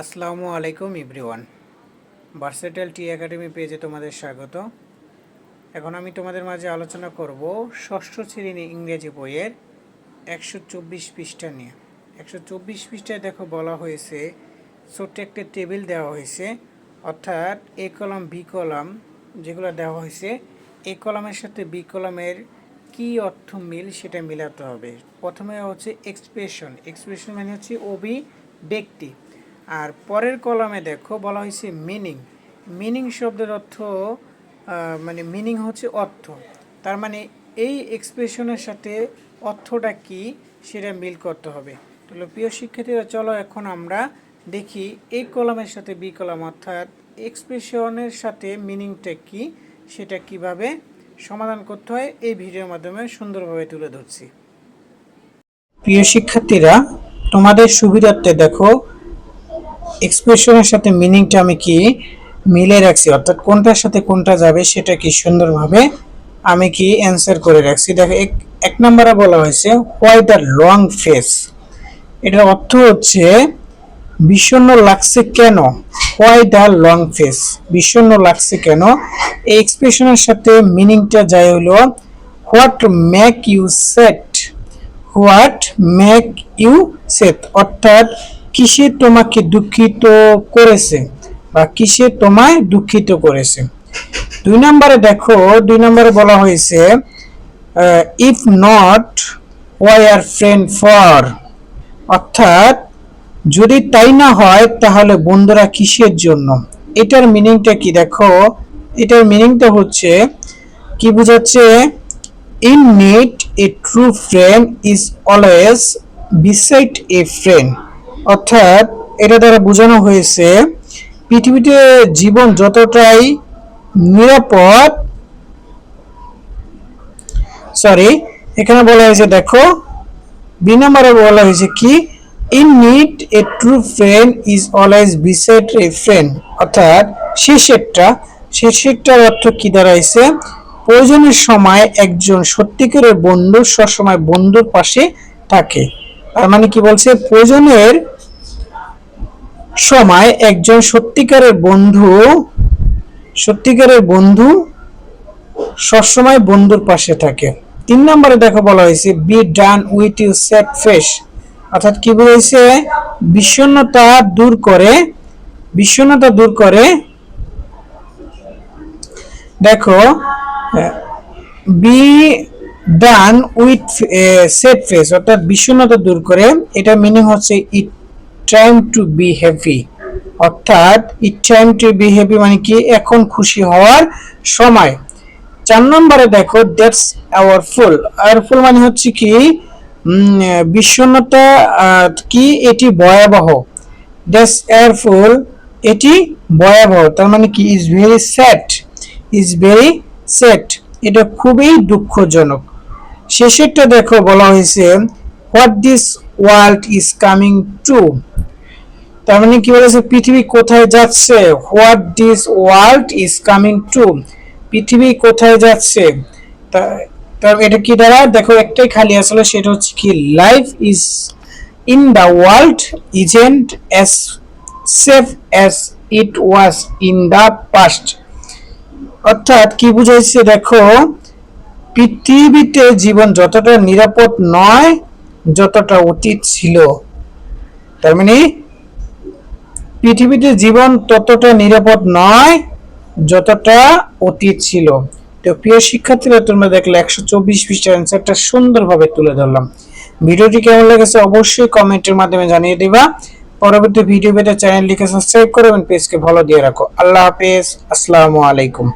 আসসালামু আলাইকুম everyone. Versatile টি academy পেজে তোমাদের স্বাগত। এখন আমি তোমাদের মাঝে আলোচনা করব ষষ্ঠ শ্রেণি ইংরেজি বইয়ের একশো চব্বিশ পৃষ্ঠা নিয়ে। একশো চব্বিশ পৃষ্ঠায় দেখো বলা হয়েছে, ছোট্ট একটা টেবিল দেওয়া হয়েছে, অর্থাৎ এ কলাম, বি কলাম, যেগুলো দেওয়া হয়েছে, এ কলামের সাথে বি কলামের কী অর্থ মিল সেটা মিলাতে হবে। প্রথমে হচ্ছে এক্সপ্রেশন এক্সপ্রেশন মানে হচ্ছে অভিব্যক্তি। আর পরের কলামে দেখো, বলা হয়েছে মিনিং মিনিং শব্দের অর্থ মানে মিনিং হচ্ছে অর্থ। তার মানে এই এক্সপ্রেশনের সাথে অর্থটা কি সেটা মিল করতে হবে। তাহলে প্রিয় শিক্ষার্থীরা, চলো এখন আমরা দেখি এই কলামের সাথে বি কলাম, অর্থাৎ এক্সপ্রেশনের সাথে মিনিংটা কি, সেটা কীভাবে সমাধান করতে হয়, এই ভিডিওর মাধ্যমে সুন্দরভাবে তুলে ধরছি। প্রিয় শিক্ষার্থীরা, তোমাদের সুবিধার্থে দেখো এক্সপ্রেশনের সাথে মিনিংটা আমি কি মিলে রাখছি? অর্থাৎ কোনটার সাথে কোনটা যাবে সেটা কি সুন্দরভাবে আমি কি অ্যান্সার করে রাখছি? দেখো, এক এক নম্বরে বলা হয়েছে হোয়াই দ্য লং ফেস এটার অর্থ হচ্ছে, বিষণ্ণ লাগছে কেন? হোয়াই দ্য লং ফেস বিষণ্ণ লাগছে কেন? এই এক্সপ্রেশনের সাথে মিনিংটা যায় হলো what make you set what make you set অর্থাৎ কিসে তোমাকে দুঃখিত করেছে বা কিসে তোমায় দুঃখিত করেছে? দুই নম্বরে দেখো, দুই নম্বরে বলা হয়েছে if not why are friend for অর্থাৎ, যদি তাই না হয়, তাহলে বন্ধুরা কিসের জন্য? এটার মিনিংটা কি দেখো? এটার মিনিংটা হচ্ছে, কি বোঝাচ্ছে? In need a true friend is always beside a friend অর্থাৎ এটা দ্বারা বোঝানো হয়েছে, পৃথিবীতে জীবন যতটাই নিরাপদ সরি এখানে বলা হয়েছে দেখো বি বলা হয়েছে কি? In need a true friend is always beside a friend অর্থাৎ শেষেরটা, শেষেরটার অর্থ কি দাঁড়াইছে? প্রয়োজনের সময় একজন সত্যিকারের বন্ধু সবসময় বন্ধুর পাশে থাকে। তার মানে কি বলছে? প্রয়োজনের সময় একজন সত্যিকারের বন্ধু সত্যিকারের বন্ধু সবসময় বন্ধুর পাশে থাকে। তিন নম্বরে দেখো বলা হয়েছে be done with you sad face অর্থাৎ কি বলেছে বিষণ্ণতা দূর করে, বিষণ্ণতা দূর করে। দেখো be done with sad face অর্থাৎ বিষণ্ণতা দূর করে। এটা মিনিং হচ্ছে it time to be happy অর্থাৎ it time to be happy মানে কি? এখন খুশি হওয়ার সময়। চার নম্বরে দেখো that's awful awful মানে হচ্ছে কি? বিষণ্ণতা কি? এটি ভয়াবহ। দ্যাটস এয়ারফুল এটি ভয়াবহ। তার মানে কি? Is very sad is very sad এটা খুবই দুঃখজনক। শেষেরটা দেখো বলা হয়েছে what this world is coming to তার মানে কি বলেছে? পৃথিবী কোথায় যাচ্ছে? What this world is coming to পৃথিবী কোথায় যাচ্ছে? তার এটা কি দ্বারা? দেখো, একটাই খালি আসলে, সেটা হচ্ছে কি life is in the world isn't as safe as it was in the past অর্থাৎ কি বুঝাইছে? দেখো, পৃথিবীতে জীবন যতটা নিরাপদ নয়, যতটা অতীত ছিল। তার মানে পৃথিবীতে জীবন ততটা নিরাপদ নয় যতটা অতীত ছিল। তো প্রিয় শিক্ষার্থীরা, তোমরা দেখলে একশো চব্বিশ পৃষ্ঠার অ্যান্সারটা সুন্দরভাবে তুলে ধরলাম। ভিডিওটি কেমন লেগেছে অবশ্যই কমেন্টের মাধ্যমে জানিয়ে দিবা। পরবর্তী ভিডিও পেতে চ্যানেলটিকে সাবস্ক্রাইব করো এবং পেজকে ফলো দিয়ে রাখো। আল্লাহ হাফেজ। আসসালামু আলাইকুম।